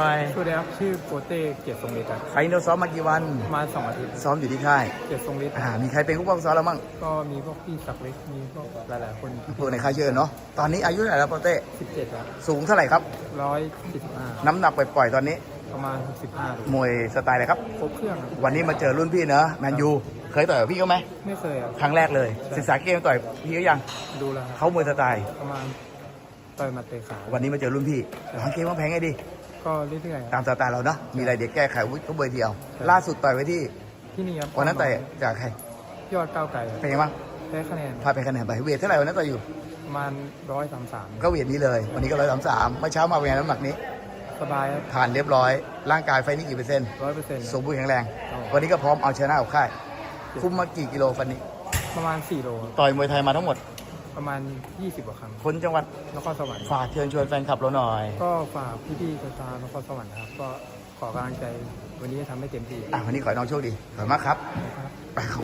ไปสวัสดีครับชื่อโปเต้เกียรติทรงฤทธิ์ครับไฟนอลซ้อมมากี่วันประมาณสองอาทิตย์ซ้อมอยู่ที่ค่ายเกียรติทรงฤทธิ์อ่ามีใครเป็นผู้ปกครองซ้อมแล้วมั่งก็มีพวกพี่ศักดิ์เล็กมีพวกหลายๆคนที่พวกในค่ายเชื่อเนาะตอนนี้อายุเท่าไหร่แล้วโปเต้สิบเจ็ดครับสูงเท่าไหร่ครับร้อยสี่สิบห้าน้ำหนักปล่อยๆตอนนี้ประมาณหกสิบห้ามวยสไตล์อะไรครับครบเครื่องครับวันนี้มาเจอรุ่นพี่เนอะแมนยูเคยต่อยกับพี่เขาไหมไม่เคยครับครั้งแรกเลยศึกษาเกมต่อยพี่เขายังดูแล้วครับเขามวยสไตล์ประมาณต่อยหมาเตะขาวันนี้มาเจอรุ่นพี่วางเกมวางแผนไงดี ก็เรื่อยๆคตารับมสไตล์เราเนาะมีอะไรเดี๋ยวแก้ไขวุฒิเขาเบอร์เดียว ล่าสุดต่อยไว้ที่ที่นี่ครับวันนั้นต่อยจากใครยอดก้าวไก่ครับเป็นไงบ้างได้คะแนนพาไปคะแนนไปเวทเท่าไหร่วันนั้นต่อยอยู่ ประมาณร้อยสามสามก็เวทนี้เลย วันนี้ก็ร้อยสามสามเมื่อเช้ามาเป็นไงน้ำหนักนี้ สบายครับผ่านเรียบร้อย ร่างกายไฟนี้กี่เปอร์เซ็นต์ร้อยเปอร์เซ็นต์ สมบูรณ์แข็งแรง ครับ วันนี้ก็พร้อมเอาชนะกับค่าย คุมมากี่กิโลฟันนี้ ประมาณสี่โลครับต่อยมวยไทยมาทั้งหมด ประมาณยี่สิบกว่าครั้งคนจังหวัดนครสวรรค์ฝากเชิญชวนแฟนคลับเราหน่อย ก็ฝากพี่ๆชาวๆนครสวรรค์นะครับ ก็ขอกำลังใจวันนี้จะทำให้เต็มที่อะวันนี้ขอให้น้องโชคดีขอบคุณมากครับนะครับไปครับ